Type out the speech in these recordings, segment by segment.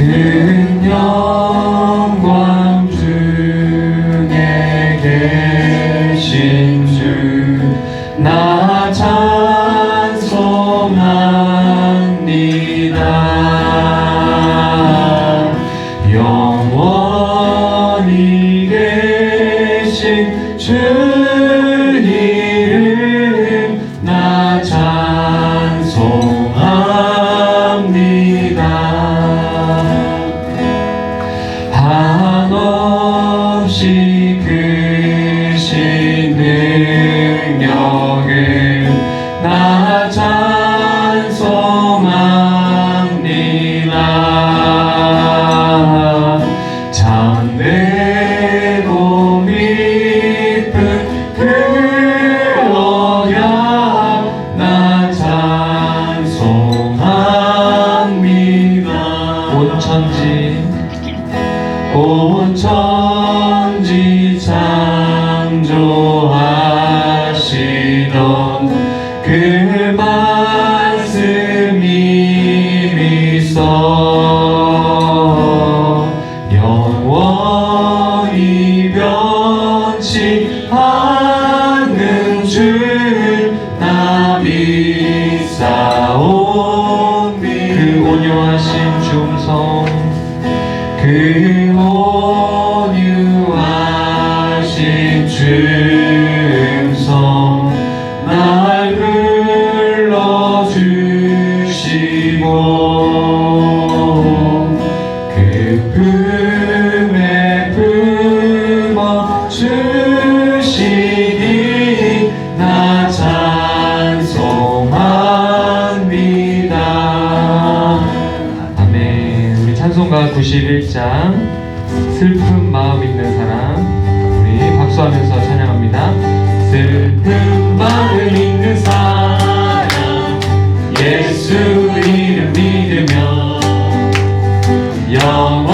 King Hey, Lord. Young.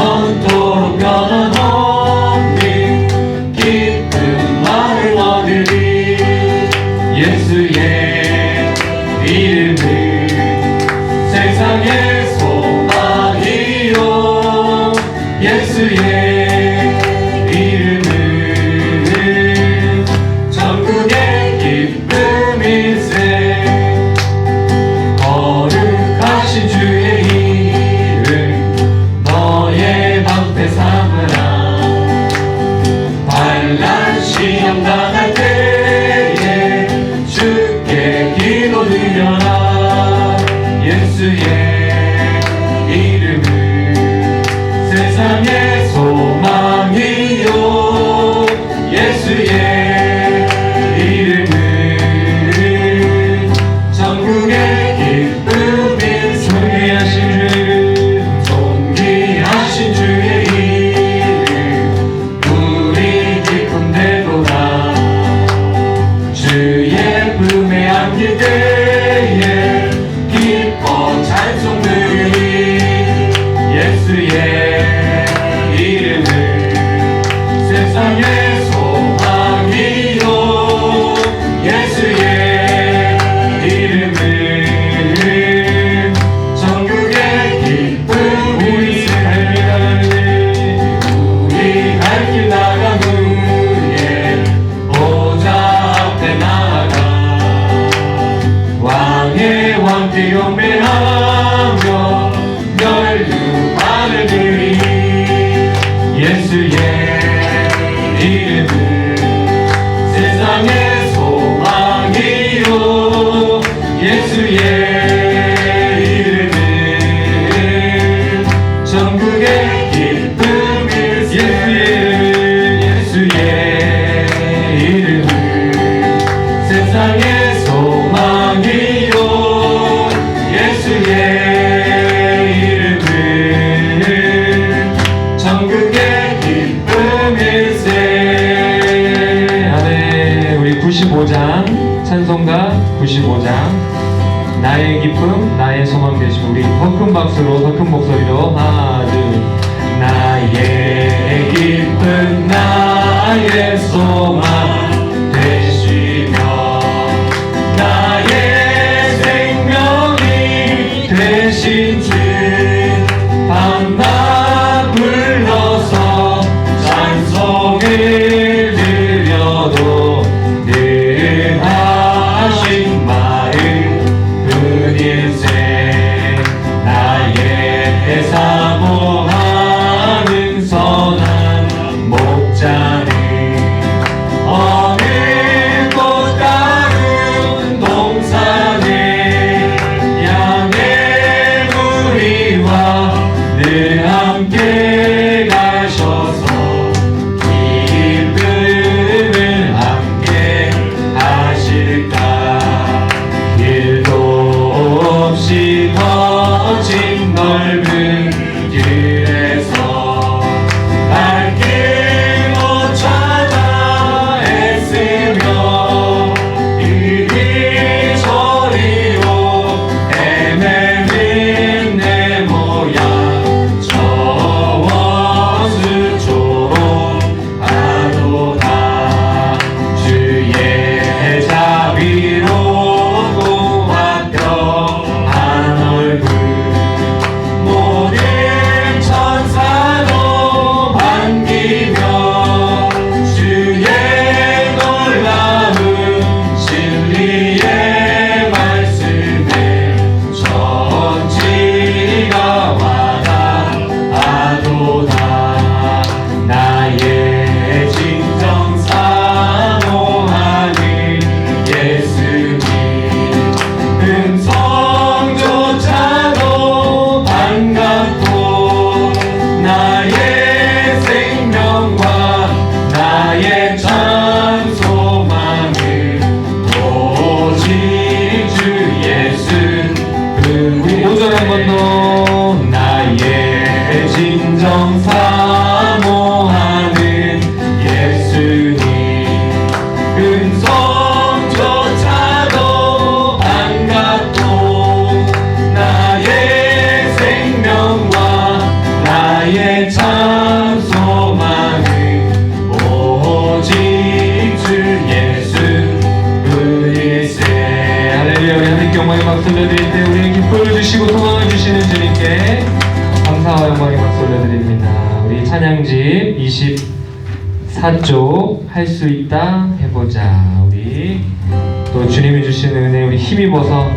95장 나의 기쁨 나의 소망 되신 우리 더 큰 박수로 더 큰 목소리로 하나 둘 나의 기쁨 나의 소망. 올려드립니다. 우리 찬양집 24쪽 할 수 있다 해보자. 우리 또 주님이 주시는 은혜 우리 힘입어서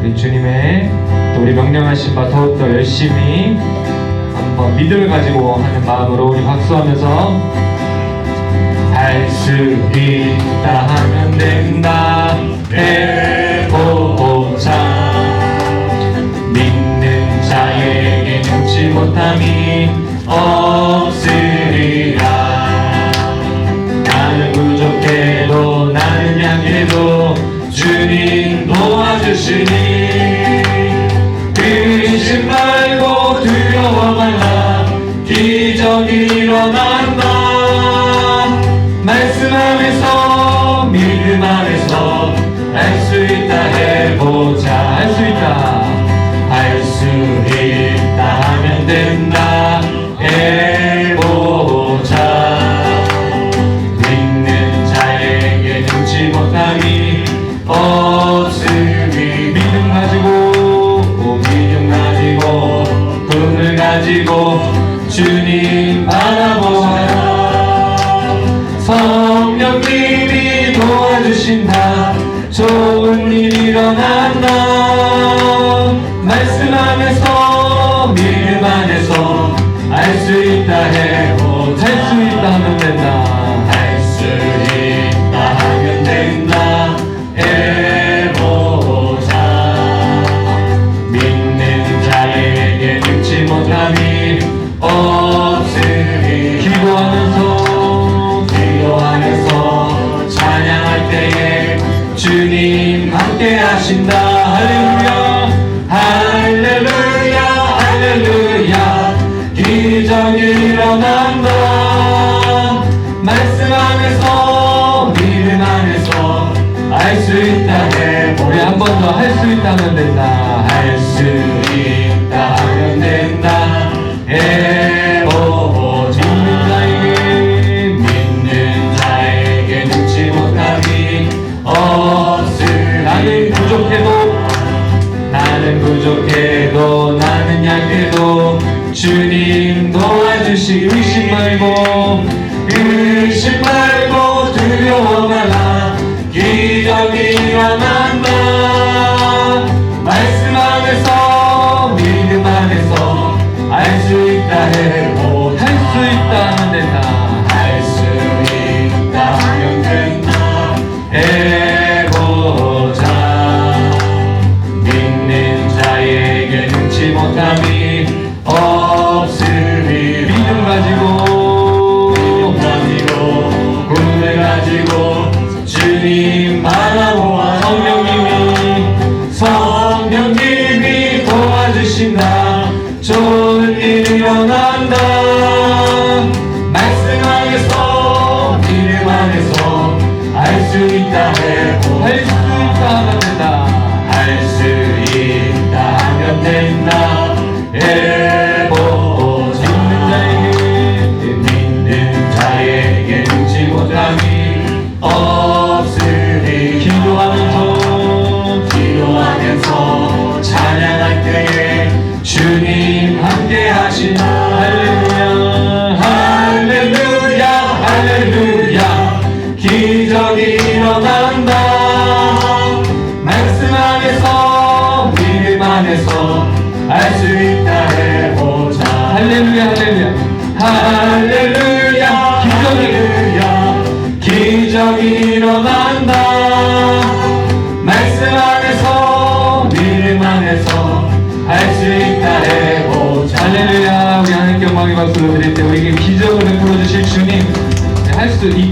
우리 주님의 또 우리 명령하신 바 더욱더 열심히 한번 믿음을 가지고 하는 마음으로 우리 박수하면서 할 수 있다 하면 된다. 네. 못함이 없으리라. 나는 부족해도 나는 약해도 주님 도와주시니 의심 말고 두려워 말라. 기적이 일어난 Sita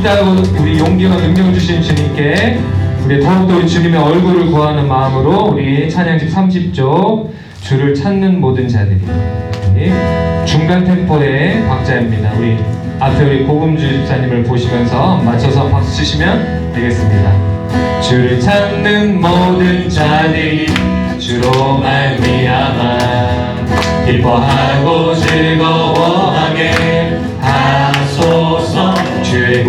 있다고 우리 용기와 능력 주신 주님께 우리 더욱더 우리 주님의 얼굴을 구하는 마음으로 우리 찬양집 30쪽 주를 찾는 모든 자들이 중간 템포의 박자입니다. 우리 앞에 우리 고금주 집사님을 보시면서 맞춰서 박수 치시면 되겠습니다. 주를 찾는 모든 자들이 주로 말미암아 기뻐하고 즐거워하게 하소서 주의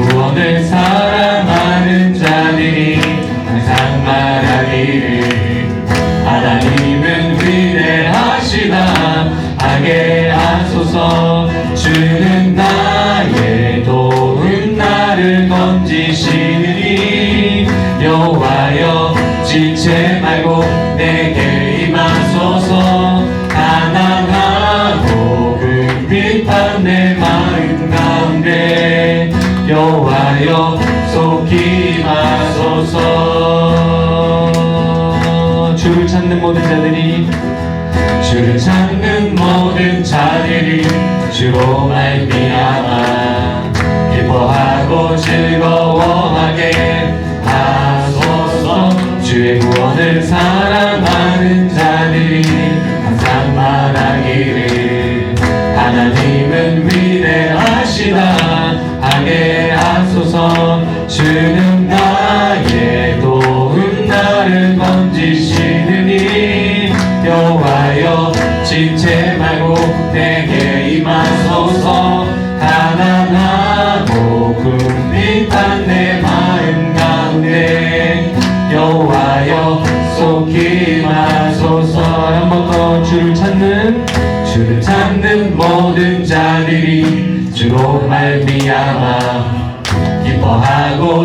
내 마음 가운데 여호와여 속히 임하소서. 주를 찾는 모든 자들이 주를 찾는 모든 자들이 주로 말미암아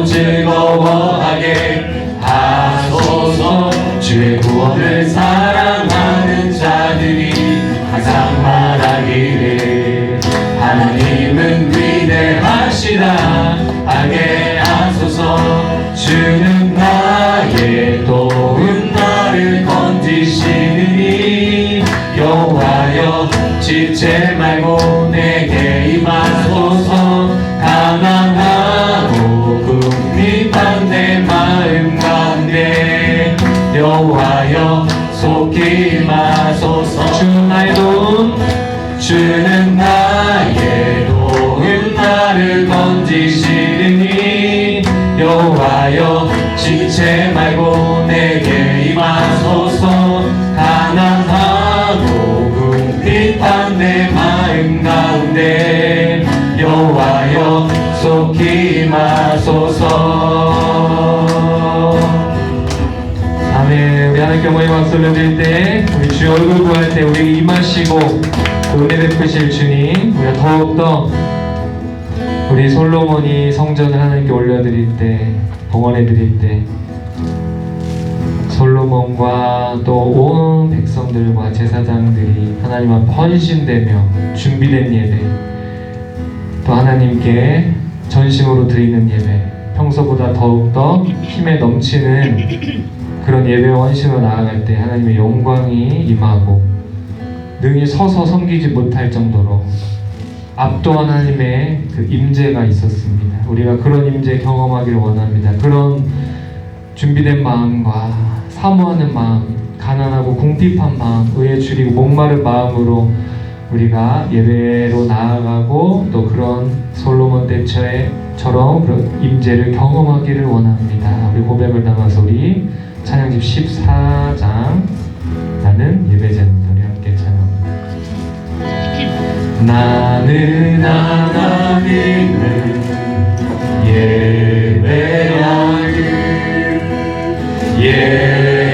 즐거워하게 하소서. 주의 구원을 사랑하는 자들이 항상 말하기를 하나님은 위대하시다 하게 하소서. 주는 나의 도움 나를 건지시니 여호와여 지체 말고 내게 임하 박수 올려드릴 때, 우리 주 얼굴 구할 때, 우리 임하시고, 또 은혜 베푸실 주님, 우리가 더욱더 우리 솔로몬이 성전을 하나님께 올려드릴 때, 봉헌해드릴 때, 솔로몬과 또 온 백성들과 제사장들이 하나님 앞 헌신되며 준비된 예배, 또 하나님께 전심으로 드리는 예배, 평소보다 더욱더 힘에 넘치는 그런 예배와 헌신으로 나아갈 때 하나님의 영광이 임하고 능히 서서 섬기지 못할 정도로 압도한 하나님의 그 임재가 있었습니다. 우리가 그런 임재 경험하기를 원합니다. 그런 준비된 마음과 사모하는 마음, 가난하고 궁핍한 마음, 의에 줄이고 목마른 마음으로 우리가 예배로 나아가고 또 그런 솔로몬 때처럼 그런 임재를 경험하기를 원합니다. 우리 고백을 담아서 우리 찬양집 14장 나는. 우리 함께 찬양합니다. 나는 하나님을 예배하는 예배자입니다.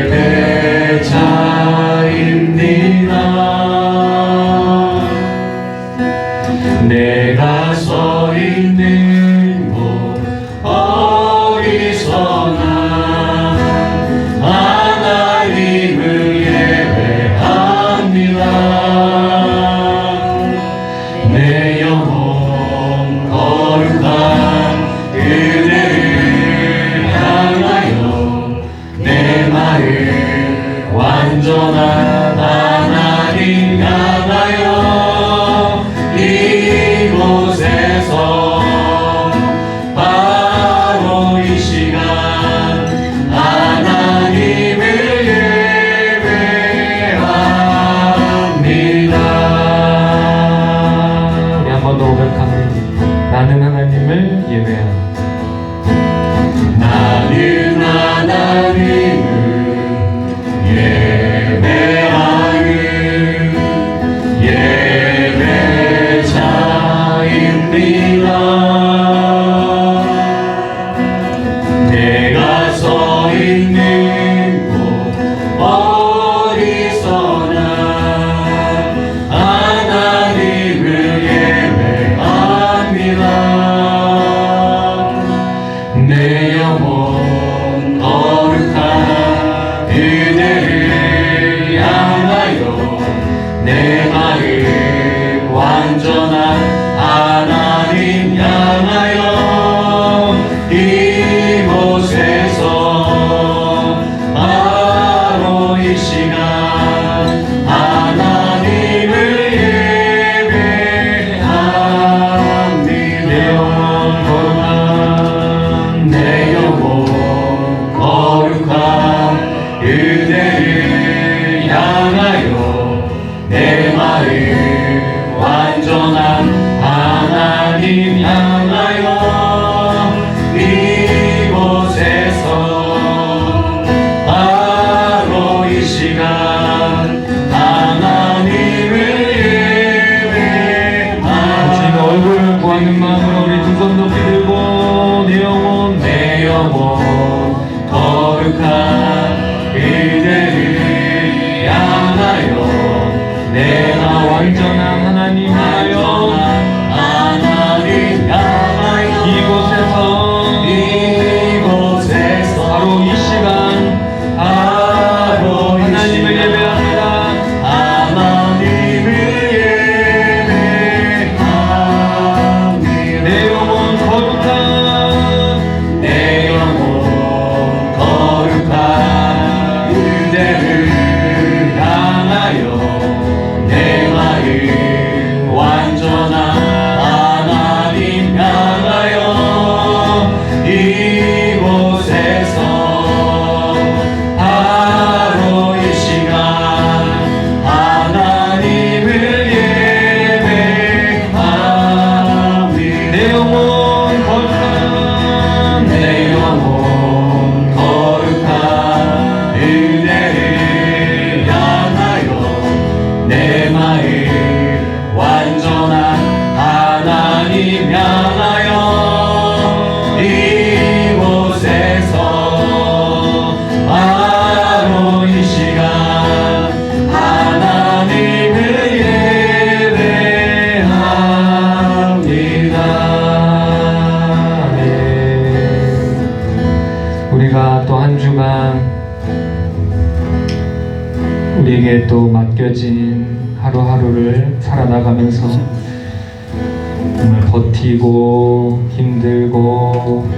버티고 힘들고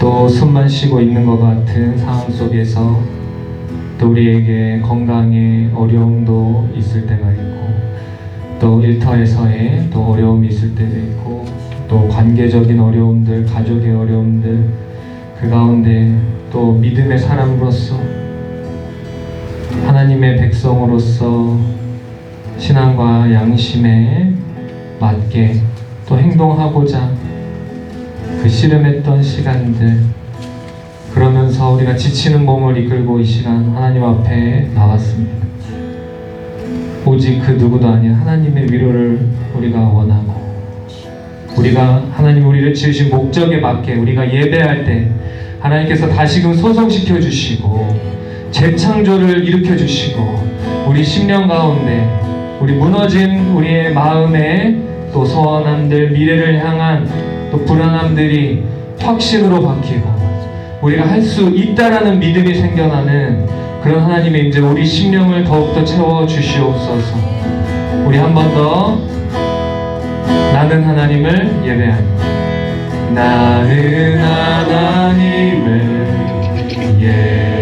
또 숨만 쉬고 있는 것 같은 상황 속에서 또 우리에게 건강에 어려움도 있을 때가 있고 또 일터에서의 또 어려움이 있을 때도 있고 또 관계적인 어려움들, 가족의 어려움들 그 가운데 또 믿음의 사람으로서 하나님의 백성으로서 신앙과 양심에 맞게 또 행동하고자 그 씨름했던 시간들 그러면서 우리가 지치는 몸을 이끌고 이 시간 하나님 앞에 나왔습니다. 오직 그 누구도 아닌 하나님의 위로를 우리가 원하고 우리가 하나님 우리를 지으신 목적에 맞게 우리가 예배할 때 하나님께서 다시금 소성시켜 주시고 재창조를 일으켜 주시고 우리 심령 가운데 우리 무너진 우리의 마음에 또 소원함들 미래를 향한 또 불안함들이 확신으로 바뀌고 우리가 할 수 있다라는 믿음이 생겨나는 그런 하나님의 임재 우리 심령을 더욱더 채워 주시옵소서. 우리 한 번 더 나는 하나님을 예배합니다. 나는 하나님을 예배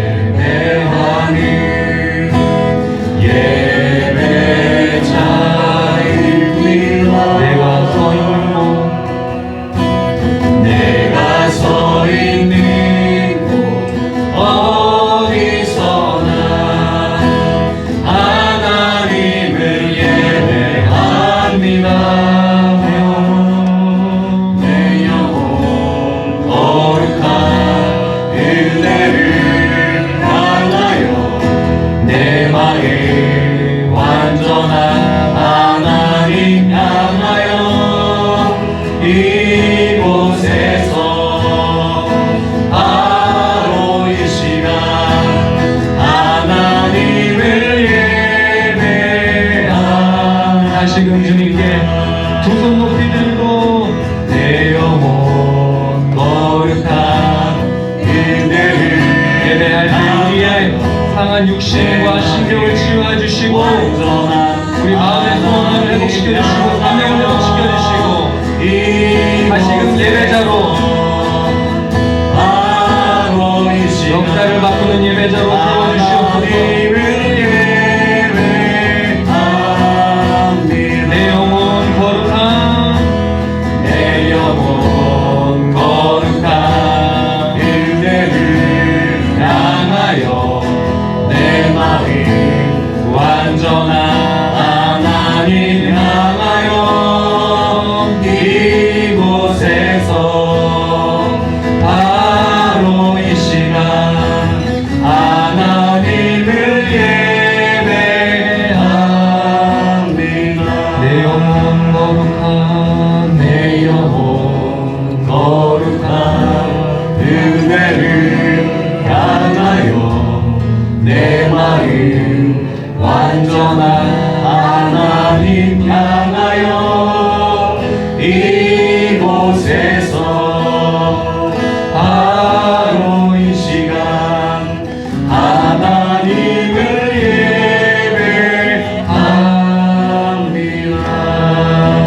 두 손 높이 들고 내 영혼 거룩한 그대를 예배할 때 우리의 상한 육신과 신경을 치유해 주시고 완전한 우리 마음의 소원을 회복시켜 주시고 사명을 회복시켜 주시고 다시금 예배자로 역사를 바꾸는 예배자로